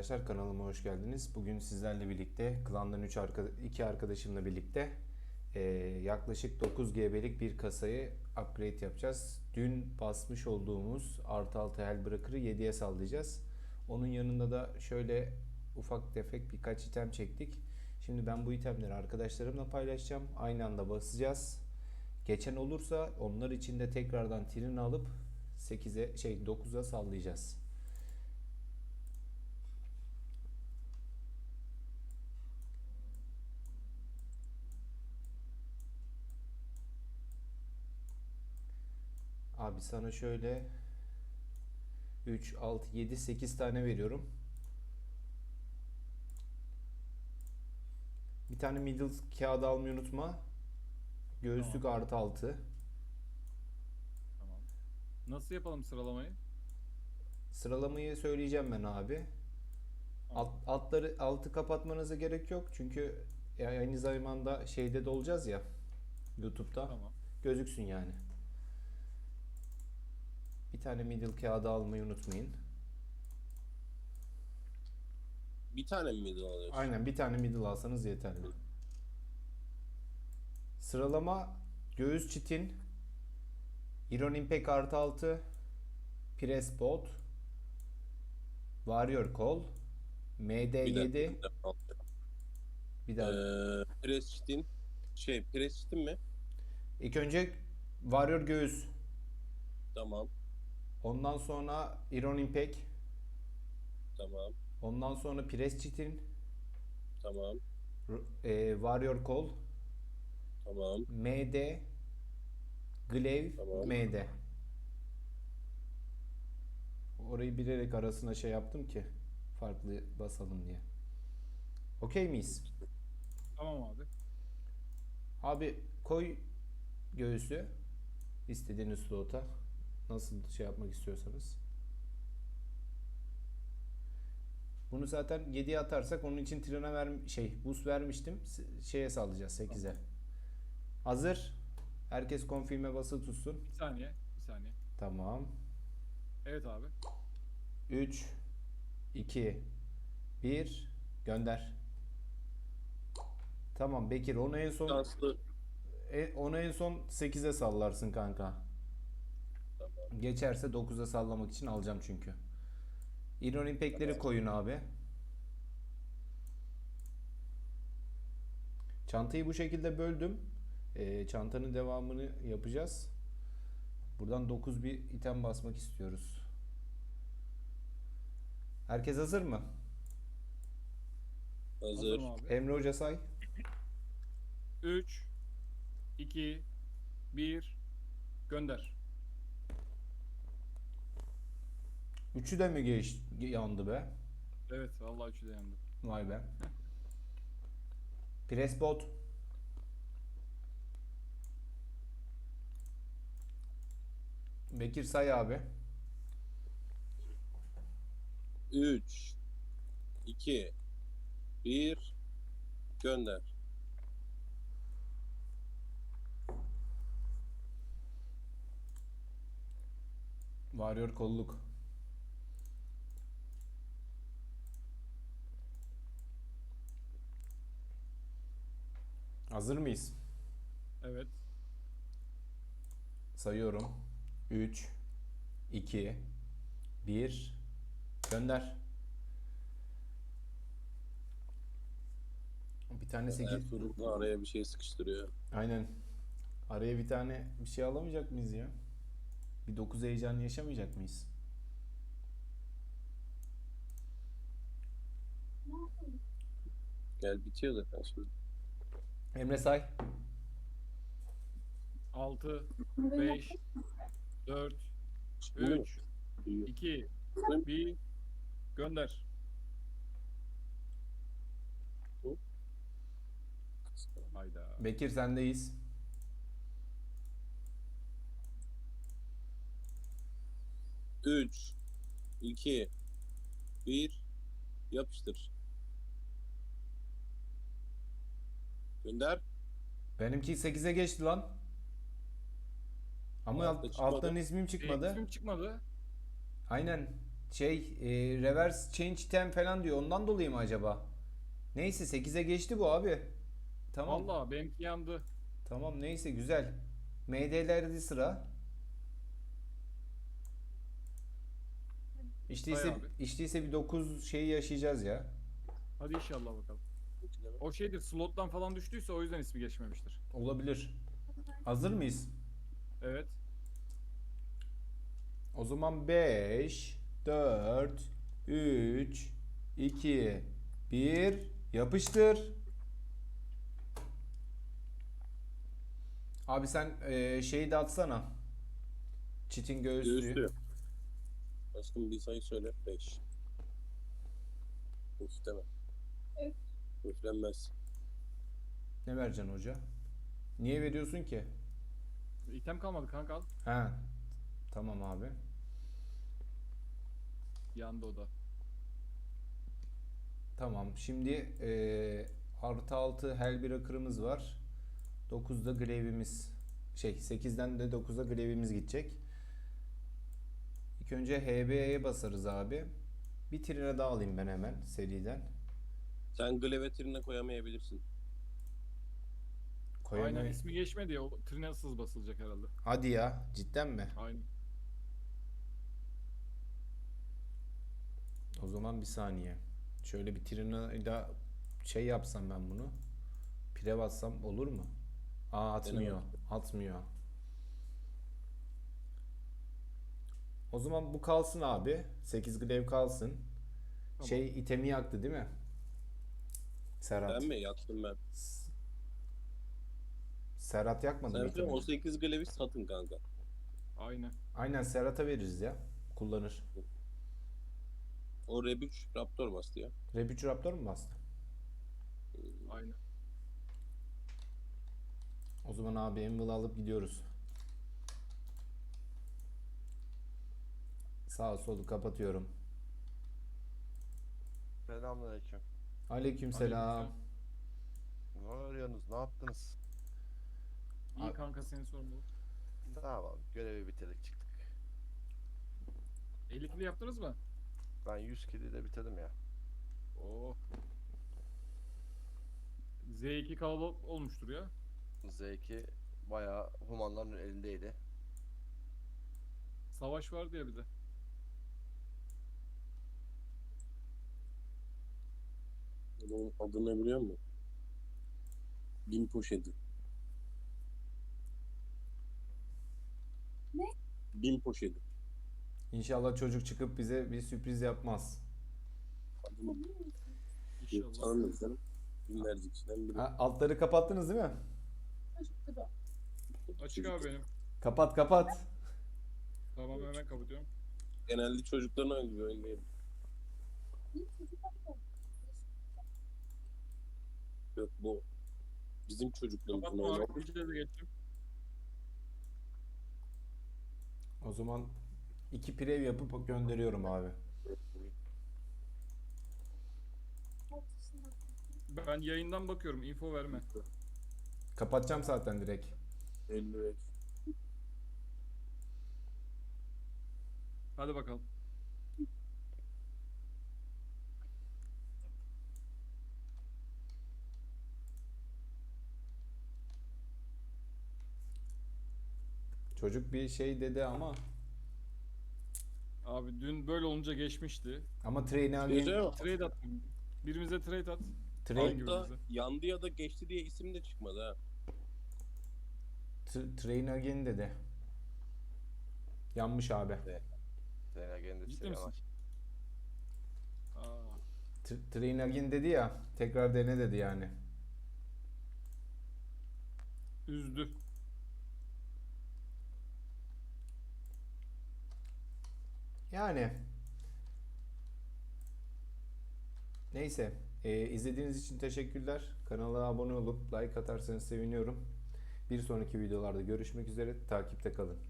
Arkadaşlar kanalıma hoş geldiniz. Bugün sizlerle birlikte klandan 3 arka, 2 arkadaşımla birlikte eee, yaklaşık 9 GB'lik bir kasayı upgrade yapacağız. Dün basmış olduğumuz artı 6 hel bırakırı 7'ye sallayacağız. Onun yanında da şöyle ufak tefek birkaç item çektik. Şimdi ben bu itemleri arkadaşlarımla paylaşacağım. Aynı anda basacağız. Geçen olursa onlar için de tekrardan trin alıp 8'e şey 9'a sallayacağız. Abi sana şöyle 3, 6, 7, 8 tane veriyorum. Bir tane middle kağıdı almayı unutma. Göğüslük artı 6. Tamam. Nasıl yapalım sıralamayı? Sıralamayı söyleyeceğim ben abi. Alt, altları altı kapatmanıza gerek yok. Çünkü aynı zamanda şeyde de olacağız ya. YouTube'da. Tamam. Gözüksün yani. Bir tane middle kağıdı almayı unutmayın. Bir tane mi middle alıyorsun? Aynen bir tane middle alsanız yeterli. Sıralama göğüs çitin Iron Impact artı 6 Press Bot Warrior Call Bir MD7 dakika. bir daha. Ee, Preston şey Preston mi? İlk önce Warrior göğüs Tamam. Ondan sonra Iron Impact Tamam. ondan sonra Press çitin Tamam. E, Warrior Call Tamam. MD Glaive Tamam. MD Orayı bilerek arasına şey yaptım ki farklı basalım diye. Okey miyiz? Tamam abi. Abi koy göğüsü istediğiniz slota. Nasıl şey yapmak istiyorsanız. Bunu zaten 7'ye atarsak onun için trene ver şey boost vermiştim. Şeye sallayacağız 8'e. Hazır. Herkes confirm'e basılı tutsun. Bir saniye. Bir saniye. Tamam. Evet abi. 3 2 1 gönder. Tamam Bekir onu en son Şanslı. E, onu en son 8'e sallarsın kanka. Geçerse 9'a sallamak için alacağım çünkü. Iron Impact'leri koyun abi. Çantayı bu şekilde böldüm. E, çantanın devamını yapacağız. Buradan 9 bir item basmak istiyoruz. Herkes hazır mı? Hazır. Emre Hoca say. 3 2 1 Gönder. Üçü de mi geç, yandı be? Evet vallahi üçü de yandı. Vay be. Press bot. Bekir say abi. 3 2 1 gönder. Varıyor kolluk. Hazır mıyız? Evet. Sayıyorum. 3 2 1 Gönder. Bir tane 8 Ertuğrul da araya bir şey sıkıştırıyor. Aynen. Araya bir tane bir şey alamayacak mıyız ya? Bir 9 heyecanı yaşamayacak mıyız? Gel bitiyor zaten şimdi. Emre say. 6 5 4 Şimdi mi? 3 Duyuyor. 2 1 Gönder. Hayda. Bekir sendeyiz. Üç, iki, bir, yapıştır. Gönder. Benimki 8'e geçti lan. Ama Altta alt, çıkmadı. alttan ismim çıkmadı. ismim çıkmadı. Aynen. Şey e, reverse change item falan diyor. Ondan dolayı mı acaba? Neyse 8'e geçti bu abi. Tamam. Vallahi benimki yandı. Tamam neyse güzel. MD'lerde sıra. İşteyse, işteyse bir 9 şeyi yaşayacağız ya. Hadi inşallah bakalım. O şeydir slottan falan düştüyse o yüzden ismi geçmemiştir. Olabilir. Hazır mıyız? Evet. O zaman 5, 4, 3, 2, 1 yapıştır. Abi sen eee, şeyi de atsana. Çitin göğüslüğü. Göğüslü. Aşkım bir sayı söyle. 5. Üfleme. Evet. Üflenmez. Ne vereceksin hoca? Niye veriyorsun ki? İtem kalmadı kanka al. Ha. Tamam abi. Yandı o da. Tamam. Şimdi eee artı 6 Hellbreaker'ımız var. 9'da Grave'imiz şey 8'den de 9'a Grave'imiz gidecek. İlk önce HB'ye basarız abi. Bir trine daha alayım ben hemen seriden. Sen Glevetir'ine koyamayabilirsin. Koyamay- Aynen ismi geçmedi ya. O trinasız basılacak herhalde. Hadi ya cidden mi? Aynen. O zaman bir saniye. Şöyle bir trinayla şey yapsam ben bunu. Pire bassam olur mu? Aa atmıyor. Atmıyor. O zaman bu kalsın abi. 8 grev kalsın. Tamam. Şey itemi yaktı değil mi? Serhat. Ben mi? Yaktım ben. Serhat yakmadı mı Sen itemi? o 8 Glevi satın kanka. Aynen. Aynen Serhat'a veririz ya. Kullanır. O Rebuch Raptor bastı ya. Rebuch Raptor mu bastı? Aynen. O zaman abi Anvil'ı alıp gidiyoruz. Sağ solu kapatıyorum. Selamünaleyküm. Aleykümselam. Ne arıyorsunuz? Ne yaptınız? İyi Abi- kanka seni sormalı. Yapalım? Görevi bitirdik çıktık. 50 kilo yaptınız mı? Ben 100 kili de bitirdim ya. Oo. Z2 kalabalık olmuştur ya. Z2 bayağı humanların elindeydi. Savaş var diye bir de. Onun adı ne biliyor musun? Bin poşeti. Ne? Bin poşeti. İnşallah çocuk çıkıp bize bir sürpriz yapmaz. Adını canım. Binlerce kişiden biri. Ha, altları kapattınız değil mi? Açık abi benim. Kapat kapat. Tamam hemen kapatıyorum. Genelde çocuklarına oynuyor oynayayım. İyi çocuklar da. Yok bu bizim çocukluğumuzun Kapatma oyunu. abi. İçeri de geçtim. O zaman iki prev yapıp gönderiyorum abi. Ben yayından bakıyorum. info verme. Kapatacağım zaten direkt. 55. Hadi bakalım. Çocuk bir şey dedi ama Abi dün böyle olunca geçmişti. ama train Gece mi? Trade at. Birimize trade at. train, Hangi Altta yandı ya da geçti diye isim de çıkmadı ha. t- train again dedi. Yanmış abi. Kendi bir Ciddi misin? var. Aa, T- train again dedi ya. Tekrar dene dedi yani. üzdü. Yani neyse e, izlediğiniz için teşekkürler. Kanala abone olup like atarsanız seviniyorum. Bir sonraki videolarda görüşmek üzere. Takipte kalın.